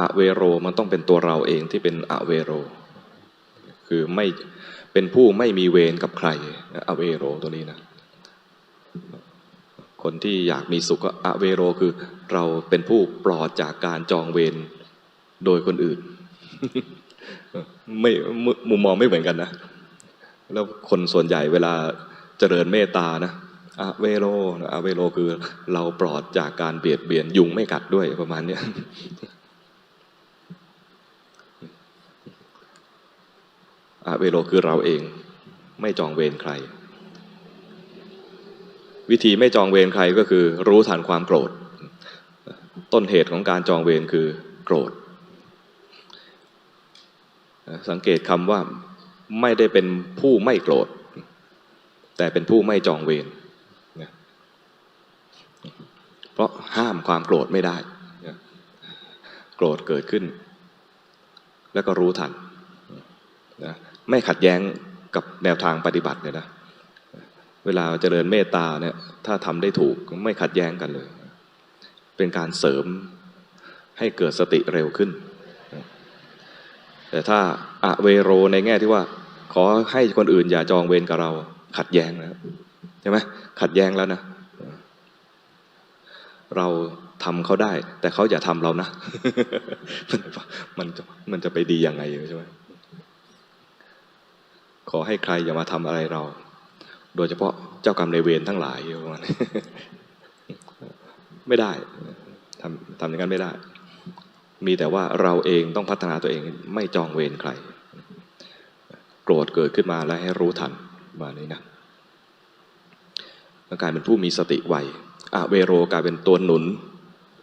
อเวโรมันต้องเป็นตัวเราเองที่เป็นอเวโร คือไม่เป็นผู้ไม่มีเวรกับใครอเวโรตัวนี้นะคนที่อยากมีสุขก็อเวโรคือเราเป็นผู้ปลอดจากการจองเวรโดยคนอื่น ไม่มุมมองไม่เหมือนกันนะ แล้วคนส่วนใหญ่เวลาเจริญเมตตานะอเวโรอเวโรคือเราปลอดจากการเบียดเบียนยุงไม่กัดด้วยประมาณเนี้ อะเวโรคือเราเอง ไม่จองเวรใคร วิธีไม่จองเวรใครก็คือ รู้ทันความโกรธ ต้นเหตุของการจองเวรคือโกรธ สังเกตคำว่าไม่ได้เป็นผู้ไม่โกรธ แต่เป็นผู้ไม่จองเวรเพราะห้ามความโกรธไม่ได้ โกรธเกิดขึ้น แล้วก็รู้ทันนะ ไม่ขัดแย้งกับแนวทางปฏิบัติเนี่ยนะ เวลาเจริญเมตตาเนี่ยถ้าทำได้ถูกไม่ขัดแย้งกันเลย เป็นการเสริมให้เกิดสติเร็วขึ้น แต่ถ้าอะเวโรในแง่ที่ว่า ขอให้คนอื่นอย่าจองเวรกับเราขัดแย้งนะใช่ไหมขัดแย้งแล้วนะ เราทำเขาได้ แต่เขาอย่าทำเรานะ มันจะมันจะไปดียังไงใช่ไหม ขอให้ใครอย่ามาทำอะไรเรา โดยเฉพาะเจ้ากรรมในเวรทั้งหลายประมาณนี้ไม่ได้ทำทำอย่างนั้นไม่ได้ มีแต่ว่าเราเองต้องพัฒนาตัวเองไม่จองเวรใคร โกรธเกิดขึ้นมาแล้วให้รู้ทันมานี้นะแล้วกลายเป็นผู้มีสติไวอะเวโรกลายเป็นตัวหนุน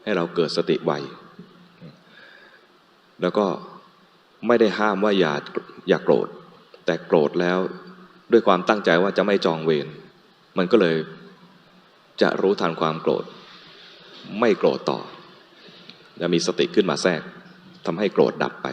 ให้เราเกิดสติไวแล้วก็ไม่ได้ห้ามว่าอย่าอย่าโกรธ แต่โกรธแล้วด้วยความตั้งใจว่าจะไม่จองเวรมันก็เลยจะรู้ทันความโกรธ ไม่โกรธต่อ จะมีสติขึ้นมาแทรกทำให้โกรธดับไป